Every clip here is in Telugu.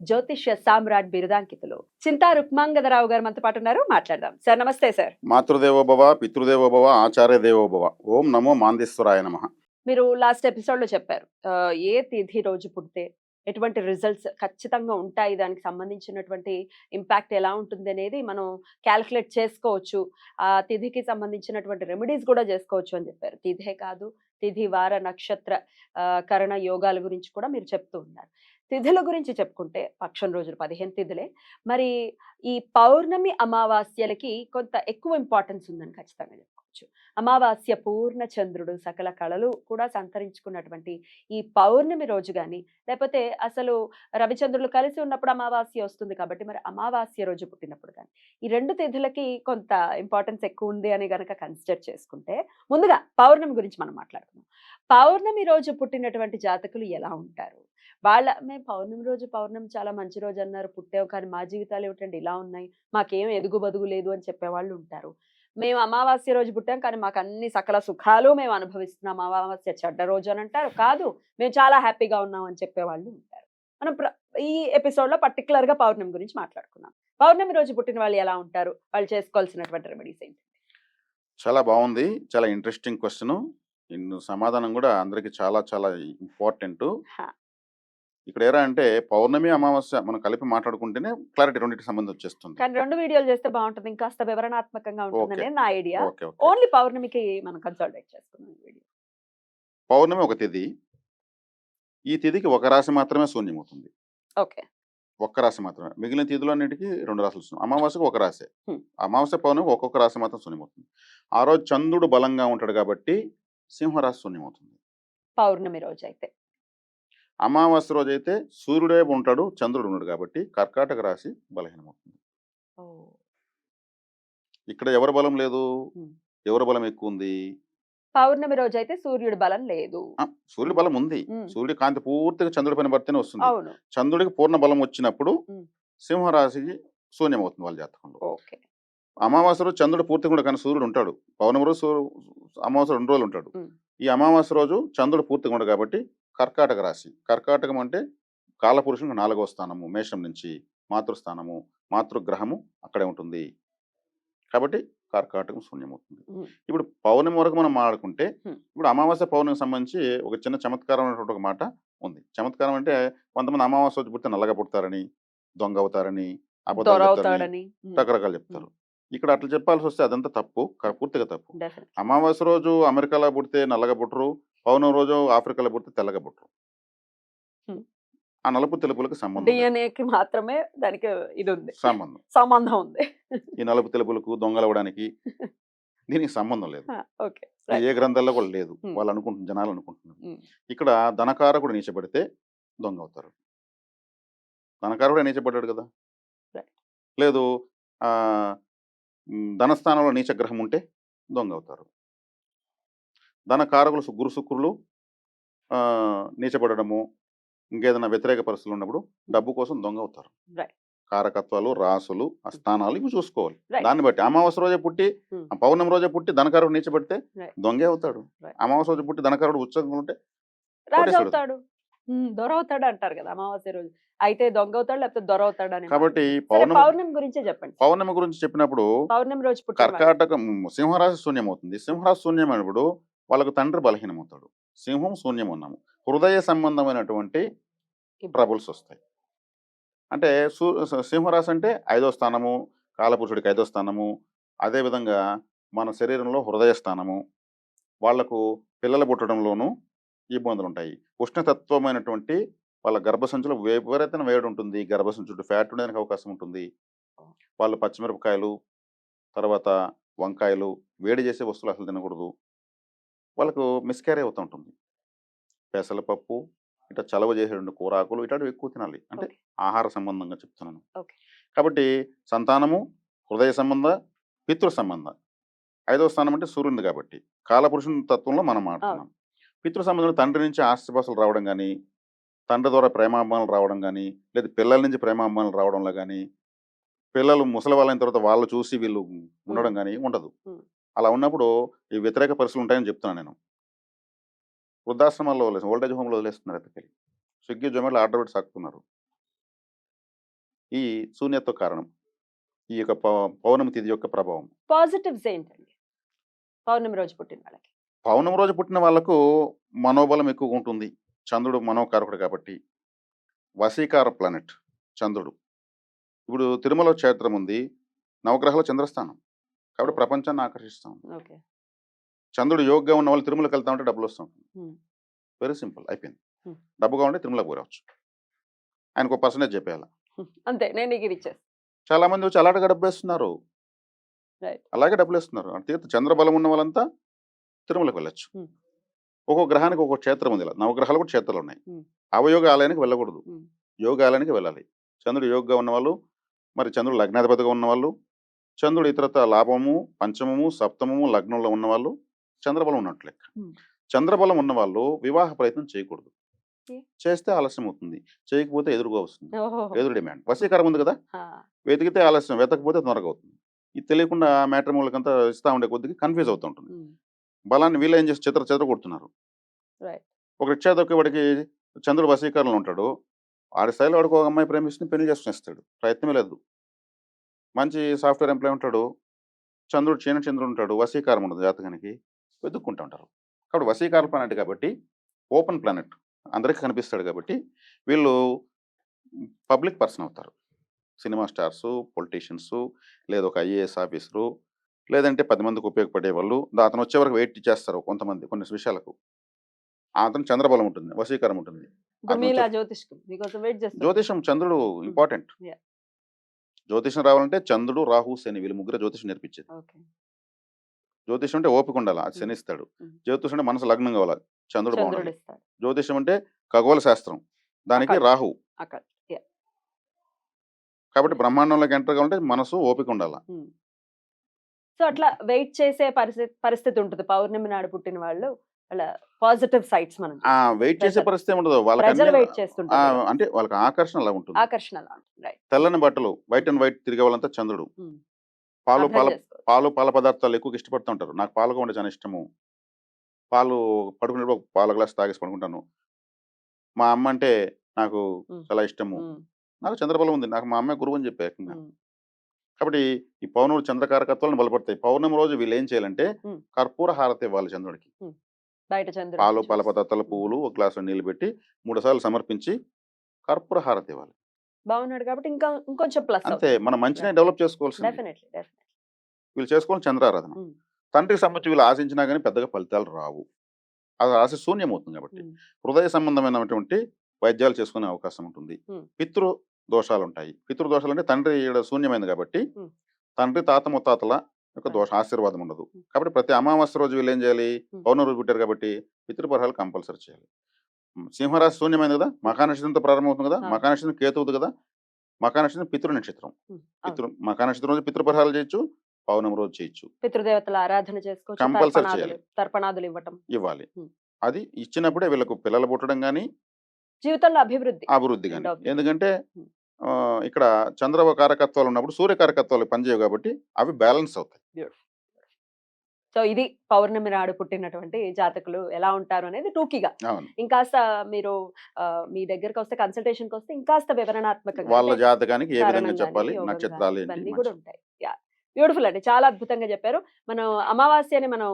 జ్యోతిష్య సామ్రాట్ బిరుదాంకితులు. చింతా రుక్మాంగదరావు గారు మనతో పాటు ఉన్నారు. మాట్లాడదాం. సార్ నమస్తే సార్. మాతృదేవోభవ పితృదేవోభవ ఆచార్య దేవోభవ ఓం నమో మాందేశ్వరాయ నమ. మీరు లాస్ట్ ఎపిసోడ్లో చెప్పారు ఏ తిథి రోజు పుడితే ఎటువంటి రిజల్ట్స్ ఖచ్చితంగా ఉంటాయి? దానికి సంబంధించినటువంటి ఇంపాక్ట్ ఎలా ఉంటుంది అనేది మనం క్యాల్కులేట్ చేసుకోవచ్చు. ఆ తిథికి సంబంధించినటువంటి రెమెడీస్ కూడా చేసుకోవచ్చు అని చెప్పారు. తిథే కాదు తిథి వార నక్షత్ర కరణ యోగాల గురించి కూడా మీరు చెప్తూ ఉన్నారు. తిథుల గురించి చెప్పుకుంటే పక్షం రోజులు పదిహేను తిథులే. మరి ఈ పౌర్ణమి అమావాస్యలకి కొంత ఎక్కువ ఇంపార్టెన్స్ ఉందని ఖచ్చితంగా చెప్పుకోవచ్చు. అమావాస్య పూర్ణ చంద్రుడు సకల కళలు కూడా సంతరించుకున్నటువంటి ఈ పౌర్ణమి రోజు కానీ లేకపోతే అసలు రవిచంద్రులు కలిసి ఉన్నప్పుడు అమావాస్య వస్తుంది కాబట్టి మరి అమావాస్య రోజు పుట్టినప్పుడు కానీ ఈ రెండు తిథులకి కొంత ఇంపార్టెన్స్ ఎక్కువ ఉంది అని గనక కన్సిడర్ చేసుకుంటే ముందుగా పౌర్ణమి గురించి మనం మాట్లాడుకుందాం. పౌర్ణమి రోజు పుట్టినటువంటి జాతకులు ఎలా ఉంటారు? వాళ్ళ మేము పౌర్ణమి రోజు పౌర్ణమి చాలా మంచి రోజు అన్నారు. పుట్టావు కానీ మా జీవితాలు ఏమిటండి? ఇలా ఉన్నాయి. మాకేం ఎదుగు బదుగు లేదు అని చెప్పేవాళ్ళు ఉంటారు. మేము అమావాస్య రోజు పుట్టాం కానీ మాకు అన్ని సకల సుఖాలు మేము అనుభవిస్తున్నాం. అమావాస్య చెడ్డ రోజు అని అంటారు. కాదు మేము చాలా హ్యాపీగా ఉన్నాం అని చెప్పేవాళ్ళు ఉంటారు. మనం ఈ ఎపిసోడ్లో పర్టికులర్గా పౌర్ణమి గురించి మాట్లాడుకున్నాం పౌర్ణమి రోజు పుట్టిన వాళ్ళు ఎలా ఉంటారు? వాళ్ళు చేసుకోవాల్సినటువంటి రెమెడీస్ ఏంటి? చాలా బాగుంది. చాలా ఇంట్రెస్టింగ్ క్వశ్చన్ సమాధానం కూడా అందరికి చాలా చాలా ఇంపార్టెంట్. ఇక్కడ ఏరా అంటే పౌర్ణమి అమావాస్య మనం కలిపి మాట్లాడుకుంటేనే క్లారిటీ రెండింటికి సంబంధం వచ్చేస్తుంది. కానీ రెండు వీడియోలు చేస్తే బాగుంటుంది ఇంకాస్త వివరణాత్మకంగా ఉంటుందని Okay. నా ఐడియా. ఓన్లీ పౌర్ణమికి మనం కన్సల్టేట్ చేసుకున్నాం వీడియో. పౌర్ణమి ఒక తిథి. ఈ తిథికి ఒక రాశి మాత్రమే శూన్యమవుతుంది. ఓకే. ఒక్క రాశి మాత్రమే. మిగిలిన తిథులన్నిటికీ రెండు రాశులు శూన్యం అమావాస్యకు ఒక రాశి. అమావాస్య పౌర్ణమి ఒక్కొక్క రాశి మాత్రం శూన్యమవుతుంది. ఆ రోజు చంద్రుడు బలంగా ఉంటాడు కాబట్టి సింహరాశి శూన్యమవుతుంది. పౌర్ణమి రోజు అయితే అమావాస్య రోజు అయితే సూర్యుడే ఉంటాడు చంద్రుడు ఉన్నాడు కాబట్టి కర్కాటక రాశి బలహీనమవుతుంది. ఇక్కడ ఎవరి బలం లేదు. ఎవరి బలం ఎక్కువ ఉంది పౌర్ణమి రోజు అయితే సూర్యుడి బలం లేదు. సూర్యుడి బలం ఉంది. సూర్యుడి కాంతి పూర్తిగా చంద్రుడి పైన పడితేనే వస్తుంది. చంద్రుడికి పూర్ణ బలం వచ్చినప్పుడు. సింహరాశికి శూన్యమవుతుంది వాళ్ళ జాతకంలో. అమావాస్య రోజు చంద్రుడు పూర్తిగా కూడా కానీ సూర్యుడు ఉంటాడు. పౌర్ణమి రోజు అమావాస్య రెండు రోజులు ఉంటాడు. ఈ అమావాస్య రోజు చంద్రుడు పూర్తిగా ఉండడు కాబట్టి కర్కాటక రాశి. కర్కాటకం అంటే కాలపురుషునికి నాలుగవ స్థానము మేషం నుంచి మాతృస్థానము మాతృగ్రహము అక్కడే ఉంటుంది. కాబట్టి కర్కాటకం శూన్యమవుతుంది. ఇప్పుడు పౌర్ణమి వరకు మనం మాట్లాడుకుంటే. ఇప్పుడు అమావాస్య పౌర్ణమికి సంబంధించి ఒక చిన్న చమత్కారం అనేటువంటి ఒక మాట ఉంది. చమత్కారం అంటే కొంతమంది అమావాస్య రోజు పుడితే నల్లగా పుడతారని దొంగ అవుతారని అబద్ధాలు చెప్తారని దొరవుతాడని. రకరకాలు చెప్తారు. ఇక్కడ అట్లా చెప్పాల్సి వస్తే అదంతా తప్పు పూర్తిగా తప్పు. అమావాస్య రోజు అమెరికాలో పుడితే నల్లగా పుట్టరు పౌర్ణమి రోజు ఆఫ్రికాలో పుడితే తెల్లగా పుట్టరు. ఆ నలుపు తెలుపులకు సంబంధం. డిఎన్ఏకి మాత్రమే దానికి ఇది ఉంది సంబంధం. సంబంధం ఉంది. ఈ నలుపు తెలుపులకు దొంగలవడానికి దీనికి సంబంధం లేదు. ఓకే. ఏ గ్రంథాల్లో కూడా లేదు. వాళ్ళు అనుకుంటున్నారు జనాలు అనుకుంటున్నారు. ఇక్కడ ధనకారకుడు నీచబడితే దొంగ అవుతారు. ధనకారకుడు నీచబడ్డాడు కదా. లేదు ధనస్థానంలో నీచగ్రహం ఉంటే దొంగ అవుతారు. ధనకారకులు సు- గురు శుక్రులు ఇంకేదైనా వ్యతిరేక పరిస్థితులు ఉన్నప్పుడు డబ్బు కోసం దొంగ అవుతారు. కారకత్వాలు రాసులు ఆ స్థానాలు ఇవి చూసుకోవాలి. దాన్ని బట్టి అమావాస్య రోజే పుట్టి Hmm. పౌర్ణమి రోజే పుట్టి ధనకారుడు నీచబడితే. దొంగే అవుతాడు. అమావాస్య రోజు పుట్టి ధనకారుడు ఉత్సవం ఉంటే. అవుతాడు ఉమ్, దొర అవుతాడు అంటారు కదా అమావాస్య రోజు అయితే దొంగ అవుతాడు లేకపోతే దొర అవుతాడు అని కాబట్టి పౌర్ణమి గురించే చెప్పండి పౌర్ణమి గురించి చెప్పినప్పుడు పౌర్ణమి రోజు. కర్కాటకం సింహరాశి శూన్యమవుతుంది సింహరాశి శూన్యమైనప్పుడు వాళ్ళకు తండ్రి బలహీనమవుతాడు. సింహం శూన్యం ఉన్నాము హృదయ సంబంధమైనటువంటి ట్రబుల్స్ వస్తాయి అంటే సూ సింహరాశి అంటే ఐదో స్థానము కాలపురుషుడికి ఐదో స్థానము అదేవిధంగా మన శరీరంలో హృదయ స్థానము వాళ్ళకు పిల్లలు పుట్టడంలోనూ ఇబ్బందులు ఉంటాయి ఉష్ణతత్వమైనటువంటి వాళ్ళ గర్భసంచులో విపరీతమైన వేడి ఉంటుంది గర్భసంచు చుట్టూ ఫ్యాట్ ఉండడానికి అవకాశం ఉంటుంది వాళ్ళు పచ్చిమిరపకాయలు తర్వాత వంకాయలు వేడి చేసే వస్తువులు అసలు తినకూడదు. వాళ్ళకు మిస్క్యారీ అవుతూ ఉంటుంది. పెసరపప్పు ఇట్లా చలవ చేసేటువంటి కూరాకులు ఇట్లాంటివి ఎక్కువ తినాలి. అంటే. ఆహార సంబంధంగా చెప్తున్నాను. కాబట్టి సంతానము హృదయ సంబంధ పితృ సంబంధ. ఐదో స్థానం అంటే సూర్యుని కాబట్టి కాలపురుషుని తత్వంలో మనం మాట్లాడుతున్నాం పితృ సంబంధం తండ్రి నుంచి ఆస్తిపాస్తులు రావడం కానీ తండ్రి ద్వారా ప్రేమాభిమానులు రావడం కానీ లేదా పిల్లల నుంచి ప్రేమాభిమానులు రావడంలో కానీ పిల్లలు ముసలి వాళ్ళైన తర్వాత వాళ్ళు చూసి వీళ్ళు ఉండడం కానీ ఉండదు. అలా ఉన్నప్పుడు ఈ వ్యతిరేక పరిస్థితులు ఉంటాయని చెప్తున్నాను నేను. వృద్ధాశ్రమాల్లో వదిలేసి ఓల్డేజ్ హోమ్లో వదిలేస్తున్నారు ఎత్తకెళ్ళి స్విగ్గీ జొమాటో ఆర్డర్ పెట్టి సాకుతున్నారు ఈ శూన్యత్వ కారణం ఈ యొక్క పౌర్ణమి తిథి యొక్క ప్రభావం. పాజిటివ్స్ ఏంటండి? పౌర్ణమి రోజు పుట్టిన వాళ్ళకి. పౌర్ణమి రోజు పుట్టిన వాళ్ళకు మనోబలం ఎక్కువగా ఉంటుంది. చంద్రుడు మనోకారకుడు కాబట్టి. వశీకార ప్లానెట్ చంద్రుడు. ఇప్పుడు తిరుమల క్షేత్రం ఉంది. నవగ్రహాల చంద్రస్థానం. కాబట్టి ప్రపంచాన్ని ఆకర్షిస్తాం చంద్రుడు యోగ్గా ఉన్న వాళ్ళు తిరుమలకి వెళ్తా ఉంటే డబ్బులు వస్తూ ఉంటుంది. వెరీ సింపుల్ అయిపోయింది. డబ్బు కావాలంటే తిరుమలకు పోరవచ్చు ఆయనకు ఒక పర్సనేజ్ చెప్పేయాలి? అంతే నేను ఇది చాలా మంది వచ్చి అలాంటిగా డబ్బు వేస్తున్నారు. అలాగే డబ్బులు వేస్తున్నారు. అంటే తీర్థ చంద్రబలం ఉన్న వాళ్ళంతా తిరుమలకు వెళ్ళొచ్చు. Hmm. ఒక్కో గ్రహానికి ఒక్కో క్షేత్రం ఉంది ఇలా. నవగ్రహాలు కూడా క్షేత్రాలు ఉన్నాయి. అవయోగ ఆలయానికి వెళ్ళకూడదు. యోగ ఆలయానికి వెళ్ళాలి. చంద్రుడు యోగగా ఉన్నవాళ్ళు మరి చంద్రుడు లగ్నాధిపతిగా ఉన్నవాళ్ళు చంద్రుడు ఇతరత లాభము పంచమము సప్తమము లగ్నంలో ఉన్నవాళ్ళు చంద్రబలం ఉన్నట్లు లెక్క. చంద్రబలం ఉన్నవాళ్ళు వివాహ ప్రయత్నం చేయకూడదు? చేస్తే ఆలస్యం అవుతుంది. చేయకపోతే ఎదురుగా వస్తుంది. ఎదురు డిమాండ్. వశీకరం ఉంది కదా? వెతికితే ఆలస్యం వెతకపోతే త్వరగా అవుతుంది. ఇది తెలియకుండా మ్యాట్రిమోళ్ళకంతా ఇస్తా ఉండే కొద్దికి కన్ఫ్యూజ్ అవుతూ ఉంటుంది. బలాన్ని వీళ్ళు ఏం చేసి చిత్ర చెదర కొడుతున్నారు. ఒక రిక్షా దొక్కి వాడికి చంద్రుడు వశీకరణలో ఉంటాడు. ఆడి స్థాయిలో వాడికి ఒక అమ్మాయి ప్రేమిస్తుంది పెళ్ళి చేసుకునేస్తాడు. ప్రయత్నమే లేదు. మంచి సాఫ్ట్వేర్ ఎంప్లాయ్ ఉంటాడు. చంద్రుడు చీన చంద్రుడు ఉంటాడు. వశీకారం ఉండదు జాతకానికి. వెతుక్కుంటూ ఉంటారు. కాబట్టి వశీకార ప్లానెట్ కాబట్టి ఓపెన్ ప్లానెట్ అందరికీ కనిపిస్తాడు కాబట్టి వీళ్ళు పబ్లిక్ పర్సన్ అవుతారు. సినిమా స్టార్స్ పొలిటీషియన్స్ లేదా ఒక ఐఏఎస్ ఆఫీసరు లేదంటే పది మందికి ఉపయోగపడే వాళ్ళు అతను వచ్చే వరకు వెయిట్ చేస్తారు కొంతమంది కొన్ని విషయాలకు. అతను చంద్రబలం ఉంటుంది వశీకరం ఉంటుంది. జ్యోతిషం చంద్రుడు ఇంపార్టెంట్. జ్యోతిషం రావాలంటే చంద్రుడు రాహు శని వీళ్ళు ముగ్గురు జ్యోతిషం నేర్పించేది. జ్యోతిషం అంటే ఓపిక ఉండాలి. అది. శని ఇస్తాడు. జ్యోతిషం అంటే మనసు లగ్నం కావాలి. చంద్రుడు బాగుండాలి. జ్యోతిషం అంటే ఖగోళ శాస్త్రం. దానికి. రాహు. కాబట్టి బ్రహ్మాండంలోకి ఎంటర్ కావాలంటే మనసు ఓపిక ఉండాలి. సో అట్లా వెయిట్ చేసే పరిస్థితి పరిస్థితి ఉంటుంది. పౌర్ణమి నాడు పుట్టిన వాళ్ళ. పాజిటివ్ సైట్స్ మనం ఆ! వెయిట్ చేసే పరిస్థితి ఉండదు వాళ్ళకి వెయిట్ చేస్తుంటారు అంటే వాళ్ళకి ఆకర్షణ అలా ఉంటుంది. ఆకర్షణ అలా ఉంటుంది. తెల్లని బట్టలు వైట్ అండ్ వైట్ తిరిగే వాళ్ళంతా చంద్రుడు. పాలు పాల పాలు పాల పదార్థాలు ఎక్కువ ఇష్టపడుతూ ఉంటారు. నాకు పాలు ఉంటే చాలా ఇష్టము. పాలు పడుకునేటప్పుడు పాల గ్లాస్ తాగేసి పడుకుంటాను. మా అమ్మ అంటే నాకు. చాలా ఇష్టము. నాకు చంద్రబలం ఉంది. నాకు మా అమ్మ గురువు అని చెప్పి కాబట్టి ఈ పౌర్ణమి చంద్రకారకత్వాలను బలపడతాయి. పౌర్ణమి రోజు వీళ్ళు ఏం చేయాలంటే. కర్పూర హారతి ఇవ్వాలి చంద్రుడికి. పాలు పాల పదార్థాల పువ్వులు ఒక గ్లాసు నీళ్ళు పెట్టి మూడు సార్లు సమర్పించి కర్పూర హారతి ఇవ్వాలి బాగున్నాడు కాబట్టి ఇంకా ఇంకొంచెం ప్లస్ అంతే మనం Right. డెవలప్ చేసుకోవాల్సింది వీళ్ళు చేసుకోవాలి చంద్రారాధన. తండ్రికి సంబంధించి వీళ్ళు ఆశించినా కానీ పెద్దగా ఫలితాలు రావు అది ఆశ శూన్యం అవుతుంది కాబట్టి హృదయ సంబంధమైనటువంటి వైద్యాలు చేసుకునే అవకాశం ఉంటుంది. పితృ దోషాలు ఉంటాయి పితృ దోషాలు అంటే తండ్రి ఈడ శూన్యమైంది కాబట్టి. తండ్రి తాత ముత్తాతల యొక్క దోష ఆశీర్వాదం ఉండదు. కాబట్టి ప్రతి అమావాస్య రోజు వీళ్ళు ఏం చేయాలి. పౌర్ణమి రోజు పుట్టారు కాబట్టి పితృపర్హాలు కంపల్సరీ చేయాలి. సింహరాశి శూన్యమైంది కదా? మకా నక్షత్రంతో ప్రారంభమవుతుంది కదా? Ah. మకా నక్షత్రం కేతువుది కదా? మకా నక్షత్రం పితృ నక్షత్రం పితృ మకా నక్షత్రం రోజు పితృపర్హాలు చేయొచ్చు పౌర్ణమి రోజు చేయొచ్చు. పితృదేవతల ఆరాధన చేసుకోవచ్చు తర్పణాదులు చేయాలి. తర్పణాదులు ఇవ్వటం. ఇవ్వాలి. అది ఇచ్చినప్పుడే వీళ్ళకు పిల్లలు పుట్టడం కానీ జీవితంలో అభివృద్ధి. అభివృద్ధి కానీ. ఎందుకంటే ఇక్కడ చంద్రవ కారకత్వాలు ఉన్నప్పుడు సూర్య కారకత్వాలు పనిచేయవు కాబట్టి అవి బ్యాలెన్స్ అవుతాయి. సో ఇది పౌర్ణమి నాడు పుట్టినటువంటి జాతకులు ఎలా ఉంటారు అనేది టూకీగా. ఇంకాస్త మీరు మీ దగ్గరకు వస్తే కన్సల్టేషన్కి వస్తే ఇంకాస్త వివరణాత్మకంగా వాళ్ళ జాతకానికి ఏ విధంగా చెప్పాలి నక్షత్రాలు కూడా ఉంటాయి. బ్యూటిఫుల్ అండి. చాలా అద్భుతంగా చెప్పారు. మనం అమావాస్యని మనం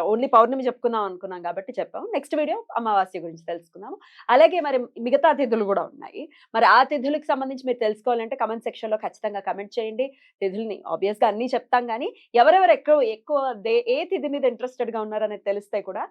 ఓన్లీ పౌర్ణమి చెప్పుకుందాం అనుకున్నాం కాబట్టి చెప్పాము. నెక్స్ట్ వీడియో అమావాస్య గురించి తెలుసుకుందాము. అలాగే మరి మిగతా తిథులు కూడా ఉన్నాయి. మరి ఆ తిథులకు సంబంధించి మీరు తెలుసుకోవాలంటే కమెంట్ సెక్షన్లో ఖచ్చితంగా కమెంట్ చేయండి. తిథుల్ని ఆబ్వియస్గా అన్నీ చెప్తాం కానీ ఎవరెవరు ఎక్కువ ఎక్కువ దే- ఏ తిథి మీద ఇంట్రెస్టెడ్గా ఉన్నారనేది తెలిస్తే కూడా